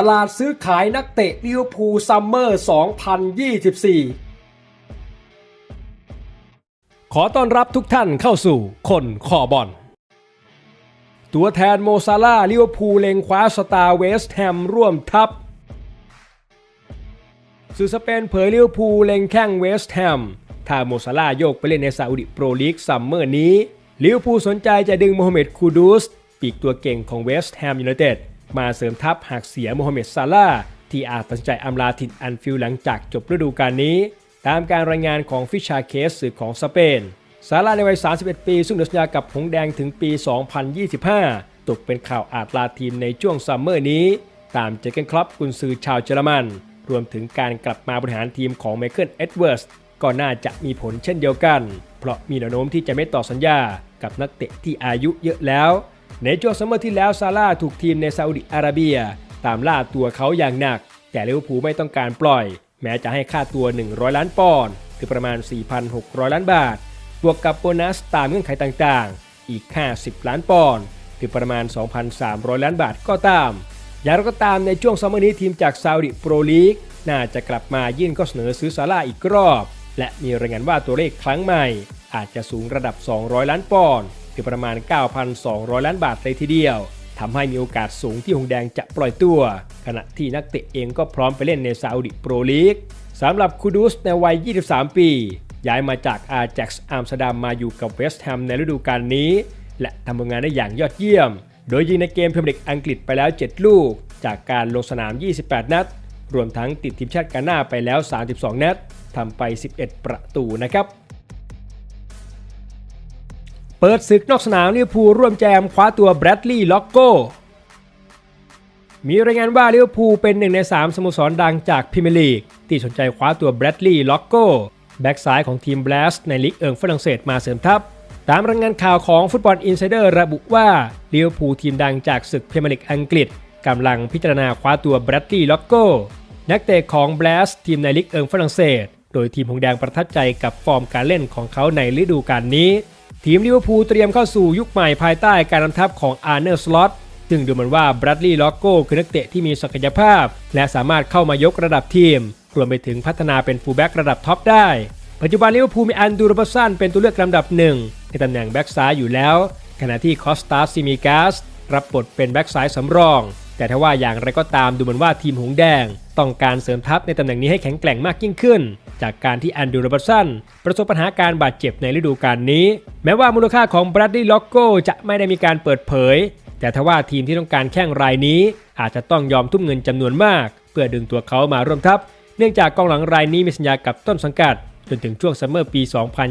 ตลาดซื้อขายนักเตะลิเวอร์พูลซัมเมอร์ 2024 ขอต้อนรับทุกท่านเข้าสู่คนขอบอล ตัวแทนโมซาลาลิเวอร์พูลเลงคว้าสตาร์เวสต์แฮมร่วมทัพสื่อสเปนเผยลิเวอร์พูลเลงแข้งเวสต์แฮมถ้าโมซาลาโยกไปเล่นในซาอุดิโปรลีกซัมเมอร์นี้ลิเวอร์พูลสนใจจะดึงโมฮัมเหม็ดคูดูสปีกตัวเก่งของเวสต์แฮมยูไนเต็ด มาเสริมทัพหากเสียโมฮัมเหม็ดซาลาที่อาจตัดสินใจอำลาถิ่นอันฟิลหลังจากจบฤดูกาลนี้ ตามการรายงานของฟิชาเคสสื่อของสเปนซาลาในวัย 31 ปี ซึ่งเหลือสัญญากับหงแดงถึงปี 2025 ตกเป็นข่าวอาจลาทีมในช่วงซัมเมอร์นี้ ตามเจเกนคลับกุนซือชาวเยอรมัน รวมถึงการกลับมาบริหารทีมของไมเคิลเอ็ดเวิร์สก็น่าจะมีผลเช่นเดียวกัน เพราะมีแนวโน้มที่จะไม่ต่อสัญญากับนักเตะที่อายุเยอะแล้ว ในช่วงซัมเมอร์ที่แล้วซาร่าถูกทีมในซาอุดิอาระเบีย ตามล่าตัวเขาอย่างหนัก แต่ลิเวอร์พูลไม่ต้องการปล่อย แม้จะให้ค่าตัว 100 ล้านปอนด์คือประมาณ 4,600 ล้านบาท บวกกับโบนัสตามเงื่อนไขต่างๆ อีก 50 ล้านปอนด์คือประมาณ 2,300 ล้านบาทก็ตาม อย่างไรก็ตามในช่วงซัมเมอร์นี้ทีมจากซาอุดิโปรลีกน่าจะกลับมายื่นข้อเสนอซื้อซาร่าอีกรอบ และมีรายงานว่าตัวเลขครั้งใหม่ อาจจะสูงระดับ 200 ล้านปอนด์ คือประมาณ 9,200 ล้านบาทเลยทีเดียวทำให้มีโอกาสสูงที่หงแดงจะปล่อยตัว ขณะที่นักเตะเองก็พร้อมไปเล่นในซาอุดิโปรลีกสำหรับคูดูสในวัย 23 ปี ย้ายมาจากอาแจ็กซ์อัมสเตอร์ดัมมาอยู่กับเวสต์แฮมในฤดูกาลนี้ และทำผลงานได้อย่างยอดเยี่ยม โดยยิงในเกมพรีเมียร์ลีกอังกฤษไปแล้ว 7 ลูก จากการลงสนาม 28 นัด รวมทั้งติดทีมชาติกาหน้าไปแล้ว 32 นัดทำไป 11 ประตูนะครับ เปิดศึกนอกสนามลิเวอร์พูลร่วมแจมคว้าตัวแบรดลีย์ล็อกโกมีรายงานว่าลิเวอร์พูลเป็นหนึ่งใน 3 สโมสรดังจากพรีเมียร์ลีก ที่สนใจคว้าตัวแบรดลีย์ล็อกโกแบ็กซ้ายของทีมแบลสในลีกเอิงฝรั่งเศสมาเสริมทัพ ตามรายงานข่าวของฟุตบอลอินไซเดอร์ระบุว่าลิเวอร์พูลทีมดังจากศึกพรีเมียร์ลีกอังกฤษกำลังพิจารณาคว้าตัวแบรดลีย์ล็อกโกนักเตะของแบลสทีมในลีกเอิงฝรั่งเศส โดยทีมหงแดงประทับใจกับฟอร์มการเล่นของเขาในฤดูกาลนี้ ทีมลิเวอร์พูลเตรียมเข้าสู่ยุคใหม่ภายใต้การนำทัพของอาร์เนอร์สล็อตซึ่งดูเหมือนว่าบรัดลีย์ล็อกโก้คือนักเตะที่มีศักยภาพ และสามารถเข้ามายกระดับทีม รวมไปถึงพัฒนาเป็นฟูลแบ็กระดับท็อปได้ ปัจจุบันลิเวอร์พูลมีอันดูรบสันเป็นตัวเลือกลำดับหนึ่งในตำแหน่งแบ็กซ้ายอยู่แล้ว ขณะที่คอสตาซิมิกาสรับบทเป็นแบ็กซ้ายสำรอง แต่ถ้าว่าอย่างไรก็ตามดูเหมือนว่าทีมหงแดง ต้องการเสริมทัพในตำแหน่งนี้ให้แข็งแกร่งมากยิ่งขึ้น จากการที่แอนดูโรบัตสันประสบปัญหาการบาดเจ็บในฤดูกาลนี้ แม้ว่ามูลค่าของบรัดดี้ล็อกโกจะไม่ได้มีการเปิดเผย แต่ถ้าว่าทีมที่ต้องการแข่งรายนี้ อาจจะต้องยอมทุ่มเงินจำนวนมาก เพื่อดึงตัวเขามาร่วมทัพ เนื่องจากกองหลังรายนี้มีสัญญากับต้นสังกัดจนถึงช่วงซัมเมอร์ปี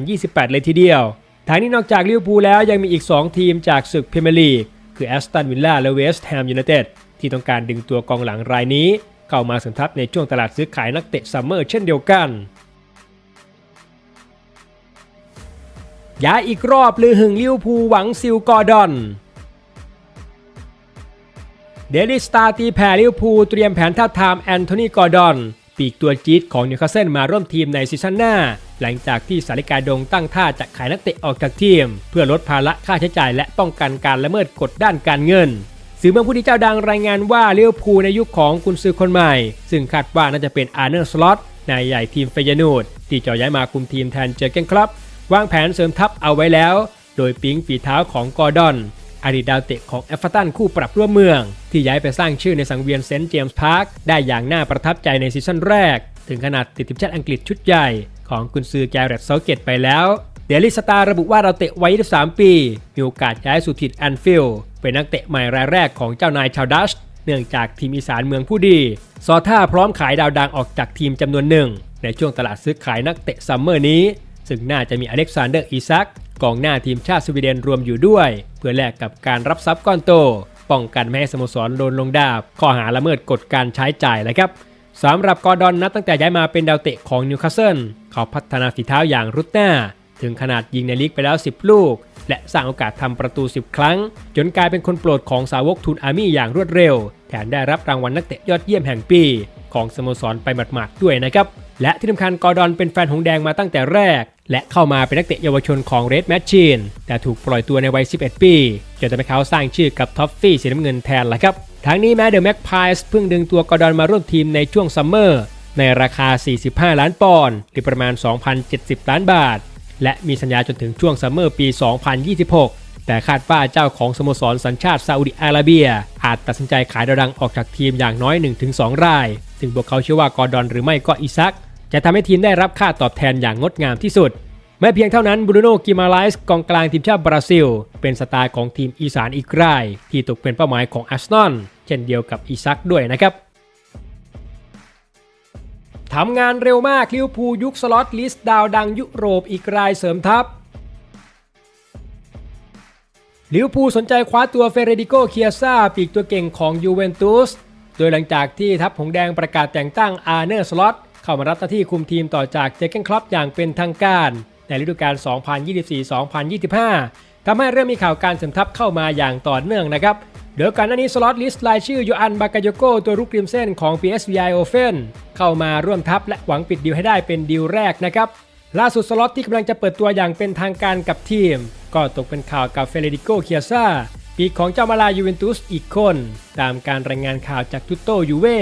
2028 เลยทีเดียวทางนี้นอกจากลิเวอร์พูลแล้วยังมีอีก 2 ทีมจากศึกพรีเมียร์ลีก คือแอสตันวิลล่าและเวสต์แฮมยูไนเต็ด ที่ต้องการดึงตัวกองหลังรายนี้ เข้ามาสมทัพในช่วงตลาดซื้อขายนักเตะซัมเมอร์เช่นเดียวกันย้ายอีกรอบลือหึงลิวพูหวังซิลกอร์ดอน เดลิสตาตีแผ่ลิวพูเตรียมแผนท่าทามแอนโทนีกอร์ดอน ปีกตัวจี๊ดของนิวคาสเซิลมาร่วมทีมในซีซั่นหน้า หลังจากที่สาริกาดงตั้งท่าจะขายนักเตะออกจากทีม เพื่อลดภาระค่าใช้จ่ายและป้องกันการละเมิดกฎด้านการเงิน สื่อเมืองผู้ดีเจ้าดังรายงานว่าเลิเวอร์พูในยุคของกุนซือคนใหม่ ซึ่งคาดว่าน่าจะเป็นอาร์เนอร์สล็อตนายใหญ่ทีมเฟยนูดที่จะย้ายมาคุมทีมแทนเจอเกนครับวางแผนเสริมทัพเอาไว้แล้ว โดยปิ๊งฝีเท้าของกอร์ดอนอดีตดาวเตะของเอฟเวอร์ตันคู่ปรับร่วมเมือง ที่ย้ายไปสร้างชื่อในสังเวียนเซนต์เจมส์พาร์คได้อย่างน่าประทับใจในซีซั่นแรก ถึงขนาดติดทีมชาติอังกฤษชุดใหญ่ของกุนซือแกเรตเซาเกตไปแล้ว เดลิสตาระบุว่าเราเตะไว้23ปี มีโอกาสย้ายสู่ถิ่นแอนฟิลด์เป็นนักเตะใหม่รายแรกของเจ้านายชาวดัชเนื่องจากทีมอีสานเมืองผู้ดี ซอท่าพร้อมขายดาวดังออกจากทีมจำนวนหนึ่ง ในช่วงตลาดซื้อขายนักเตะซัมเมอร์นี้ ซึ่งน่าจะมีอเล็กซานเดอร์อีซักกองหน้าทีมชาติสวีเดนรวมอยู่ด้วย เพื่อแลกกับการรับทรัพย์ก้อนโต ป้องกันไม่ให้สโมสรโดนลงดาบ ข้อหาละเมิดกฎการใช้จ่ายเลยครับสำหรับกอร์ดอนนับตั้งแต่ย้ายมาเป็นดาวเตะของนิวคาสเซิลเขาพัฒนาฝีเท้าอย่างรุดหน้า ถึงขนาดยิงในลีกไปแล้ว 10 ลูก และสร้างโอกาสทำประตู 10 ครั้ง จนกลายเป็นคนโปรดของสาวกทุนอาร์มี่อย่างรวดเร็ว แถมได้รับรางวัลนักเตะยอดเยี่ยมแห่งปี ของสโมสรไปหมาดๆด้วยนะครับ และที่สำคัญกอร์ดอนเป็นแฟนหงแดงมาตั้งแต่แรก และเข้ามาเป็นนักเตะเยาวชนของเรดแมชชีนแต่ถูกปล่อยตัวในวัย 11 ปีจนทำให้เขาสร้างชื่อกับท็อฟฟี่สีน้ำเงินแทนละครับทั้งนี้แม้เดอะแม็กพายส์เพิ่งดึงตัวกอร์ดอนมาร่วมทีมในช่วงซัมเมอร์ในราคา 45 ล้านปอนด์หรือประมาณ 2,070 ล้านบาท และมีสัญญาจนถึงช่วงซัมเมอร์ปี 2026 แต่คาดว่าเจ้าของสโมสรสัญชาติซาอุดิอาระเบีย อาจตัดสินใจขายดาวดังออกจากทีมอย่างน้อย 1-2 ราย ซึ่งพวกเขาเชื่อว่ากอร์ดอนหรือไม่ก็อิซัก จะทำให้ทีมได้รับค่าตอบแทนอย่างงดงามที่สุดไม่เพียงเท่านั้นบรูโน่กิมาไลส์กองกลางทีมชาติบราซิล เป็นสไตล์ของทีมอีสานอีกราย ที่ตกเป็นเป้าหมายของอาร์เซนอลเช่นเดียวกับอิซักด้วยนะครับ ทำงานเร็วมากลิวพูยุคสล็อตลิสต์ดาวดังยุโรปอีกรายเสริมทัพลิวพูสนใจคว้าตัวเฟเรดิโกเคียซ่าปีกตัวเก่งของยูเวนตุสโดยหลังจากที่ทัพหงแดงประกาศแต่งตั้งอาร์เนอร์สล็อตเข้ามารับหน้าที่คุมทีมต่อจากเจเกนคลับอย่างเป็นทางการ ในฤดูกาล 2024-2025ทำให้เริ่มมีข่าวการเสริมทัพเข้ามาอย่างต่อเนื่องนะครับ เดี๋ยวกันหน้านี้สล็อตลิสต์รายชื่อยูอันบากาโยโกตัวรุกริมเส้นของ PSV Eindhoven เข้ามาร่วมทัพและหวังปิดดีลให้ได้เป็นดีลแรกนะครับล่าสุดสล็อตที่กำลังจะเปิดตัวอย่างเป็นทางการกับทีม ก็ตกเป็นข่าวกับเฟเรดิโกเคียซ่าปีกของเจ้ามาลายูเวนตุสอีกคน ตามการรายงานข่าวจากทุตโตยูเว่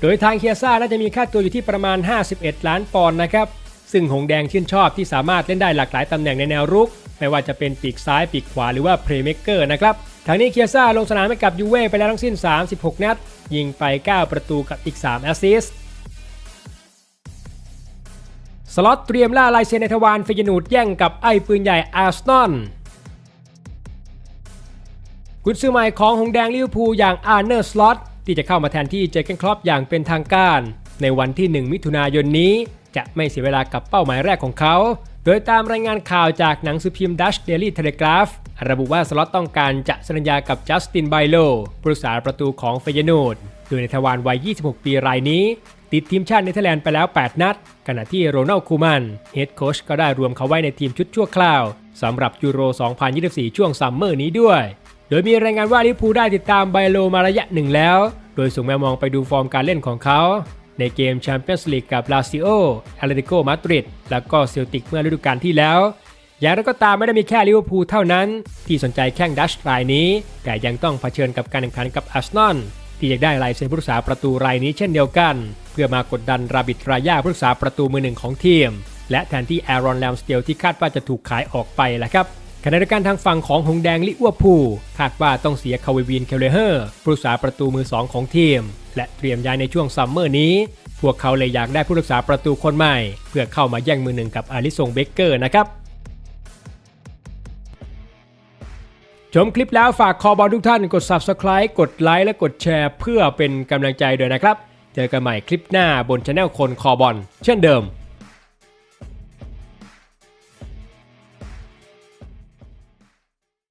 โดยทางเคียซ่าน่าจะมีค่าตัวอยู่ที่ประมาณ 51 ล้านปอนด์นะครับ ซึ่งหงแดงชื่นชอบที่สามารถเล่นได้หลากหลายตำแหน่งในแนวรุก ไม่ว่าจะเป็นปีกซ้ายปีกขวาหรือว่าเพลย์เม k เกอร์นะครับ ทางนี้เคียซ่าลงสนามให้กับยูเว่ไปแล้วทั้งสิ้น 36 นัด ยิงไป 9 ประตูกับอีก 3 แอสซิสต์สล็อตเตรียมล่าลายเซนในทวารเฟยนูดแย่งกับไอ้ปืนใหญ่อาร์สนอลกุนซือใหม่ของหงแดงลิเวอร์พูลอย่างอาร์เนอร์สล็อตที่จะเข้ามาแทนที่เจเกนคลอปอย่างเป็นทางการ ในวันที่ 1 มิถุนายนนี้ จะไม่เสียเวลากับเป้าหมายแรกของเขา โดยตามรายงานข่าวจากหนังสือพิมพ์ดัชเดลี่เทเลกราฟ ระบุว่าสล็อตต้องการจะสัญญากับจัสตินไบโลผู้รักษาประตูของเฟยนูดโดยในทวารวัย 26 ปีรายนี้ ติดทีมชาติเนเธอร์แลนด์ไปแล้ว 8 นัด ขณะที่โรนัลคูมันเฮดโค้ชก็ได้รวมเขาไว้ในทีมชุดชั่วคราวสำหรับยูโร 2024 ช่วงซัมเมอร์นี้ด้วย โดยมีรายงานว่าลิพูได้ติดตามไบโลมาระยะหนึ่งแล้ว โดยส่งแมวมองไปดูฟอร์มการเล่นของเขาในเกมแชมเปี้ยนส์ลีกกับลาซิโอแอตเลติโกมาดริด และก็เซลติกเมื่อฤดูกาลที่แล้ว อย่างไรก็ตามไม่ได้มีแค่ลิเวอร์พูลเท่านั้น ที่สนใจแข้งดัชรายนี้ แต่ยังต้องเผชิญกับการแข่งขันกับอาร์เซนอลที่อยากได้ลายเซ็นผู้รักษาประตูรายนี้เช่นเดียวกัน เพื่อมากดดันราบิดรายาผู้รักษาประตูมือหนึ่งของทีม และแทนที่แอรอนแลมสเตลที่คาดว่าจะถูกขายออกไปแหละครับขณะเดียวกันทางฝั่งของหงแดงลิเวอร์พูลคาดว่าต้องเสียคาเววินเคลเลเฮอร์ผู้รักษาประตูมือสองของทีม และเตรียมย้ายในช่วงซัมเมอร์นี้ พวกเขาเลยอยากได้ผู้รักษาประตูคนใหม่ เพื่อเข้ามาแย่งมือหนึ่งกับอาริสงเบเกอร์นะครับ ชมคลิปแล้วฝากคอบอลทุกท่านกด Subscribe กดไลค์และกดแชร์ เพื่อเป็นกำลังใจด้วยนะครับ เจอกันใหม่คลิปหน้าบนช anel คนคอบอลเช่นเดิม